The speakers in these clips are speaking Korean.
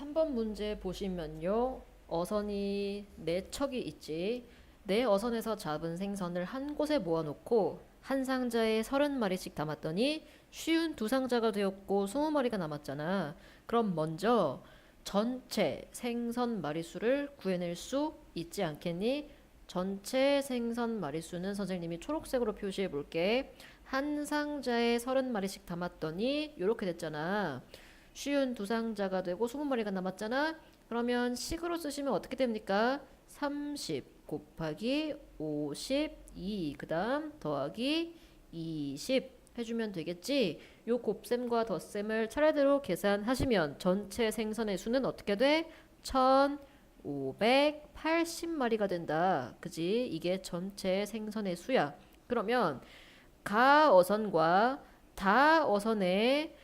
3번 문제 보시면요. 어선이 네 척이 있지. 네 어선에서 잡은 생선을 한 곳에 모아놓고 한 상자에 30마리씩 담았더니 쉬운 두 상자가 되었고 20마리가 남았잖아. 그럼 먼저 전체 생선 마리수를 구해낼 수 있지 않겠니? 전체 생선 마리수는 선생님이 초록색으로 표시해 볼게. 한 상자에 30마리씩 담았더니 이렇게 됐잖아. 쉬운 두 상자가 되고 20마리가 남았잖아. 그러면 식으로 쓰시면 어떻게 됩니까? 30 곱하기 52 그 다음 더하기 20 해주면 되겠지. 요 곱셈과 덧셈을 차례대로 계산하시면 전체 생선의 수는 어떻게 돼? 1580마리가 된다. 그지? 이게 전체 생선의 수야. 그러면 가어선과 다어선에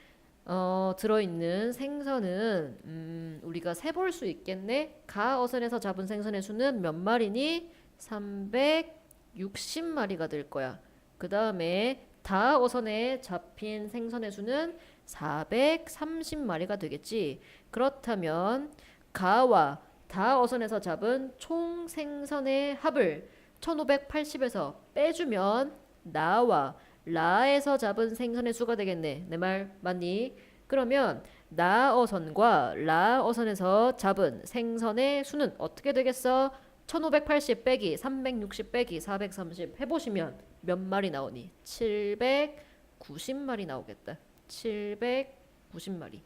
어, 들어있는 생선은 음, 우리가 세볼 수 있겠네. 가어선에서 잡은 생선의 수는 몇 마리니? 360마리가 될 거야. 그 다음에 다어선에 잡힌 생선의 수는 430마리가 되겠지. 그렇다면 가와 다어선에서 잡은 총 생선의 합을 1580에서 빼주면 나와 라에서 잡은 생선의 수가 되겠네. 내 말 맞니? 그러면 나어선과 라어선에서 잡은 생선의 수는 어떻게 되겠어? 1580 빼기 360 빼기 430 해보시면 몇 마리 나오니? 790마리 나오겠다. 790마리.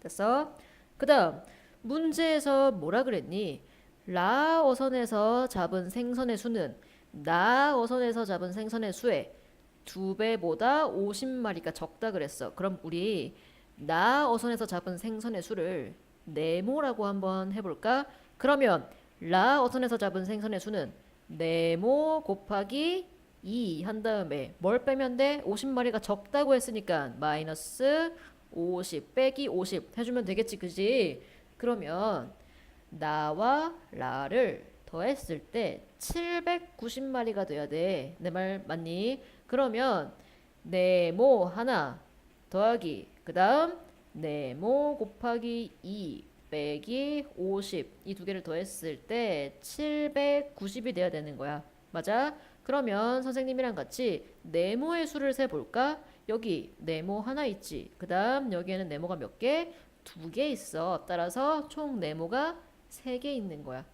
됐어? 그 다음 문제에서 뭐라 그랬니? 라 어선에서 잡은 생선의 수는 나 어선에서 잡은 생선의 수의 두 배보다 50마리가 적다 그랬어. 그럼 우리 나 어선에서 잡은 생선의 수를 네모라고 한번 해볼까? 그러면 라 어선에서 잡은 생선의 수는 네모 곱하기 2 한 다음에 뭘 빼면 돼? 50마리가 적다고 했으니까 마이너스 50 빼기 50 해주면 되겠지 그지? 그러면 나와 라를 더했을 때 790마리가 돼야 돼. 내 말 맞니? 그러면 네모 하나 더하기 그 다음 네모 곱하기 2 빼기 50 이 두 개를 더했을 때 790이 돼야 되는 거야. 맞아? 그러면 선생님이랑 같이 네모의 수를 세 볼까? 여기 네모 하나 있지. 그 다음 여기에는 네모가 몇 개? 두 개 있어. 따라서 총 네모가 세 개 있는 거야.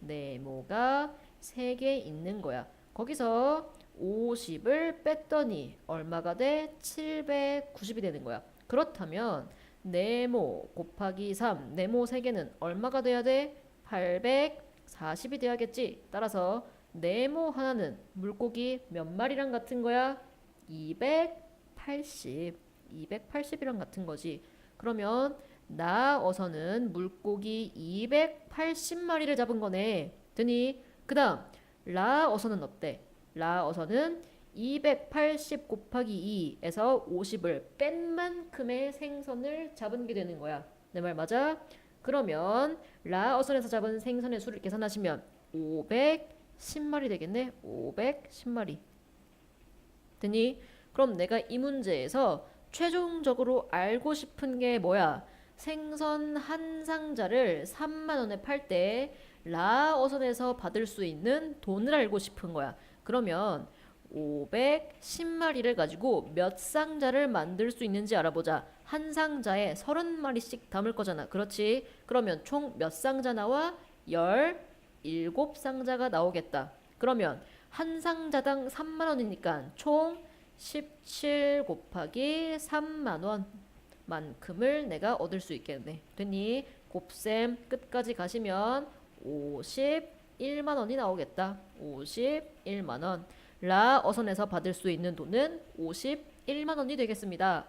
네모가 세개 있는 거야. 거기서 50을 뺐더니 얼마가 돼? 790이 되는 거야. 그렇다면 네모 곱하기 3, 네모 3개는 얼마가 돼야 돼? 840이 돼야겠지. 따라서 네모 하나는 물고기 몇 마리랑 같은 거야? 280, 280이랑 같은 거지. 그러면 나 어서는 물고기 280마리를 잡은 거네. 드니 그 다음 라 어서는 어때? 라 어서는 280 곱하기 2에서 50을 뺀 만큼의 생선을 잡은 게 되는 거야. 내 말 맞아? 그러면 라 어선에서 잡은 생선의 수를 계산하시면 510마리 되겠네. 510마리. 되니? 그럼 내가 이 문제에서 최종적으로 알고 싶은 게 뭐야? 생선 한 상자를 3만 원에 팔 때 라어선에서 받을 수 있는 돈을 알고 싶은 거야. 그러면 510마리를 가지고 몇 상자를 만들 수 있는지 알아보자. 한 상자에 30마리씩 담을 거잖아. 그렇지? 그러면 총 몇 상자 나와? 17상자가 나오겠다. 그러면 한 상자당 3만 원이니까 총 17 곱하기 3만 원 만큼을 내가 얻을 수 있겠네. 됐니? 곱셈 끝까지 가시면 51만 원이 나오겠다. 51만 원. 라 어선에서 받을 수 있는 돈은 51만 원이 되겠습니다.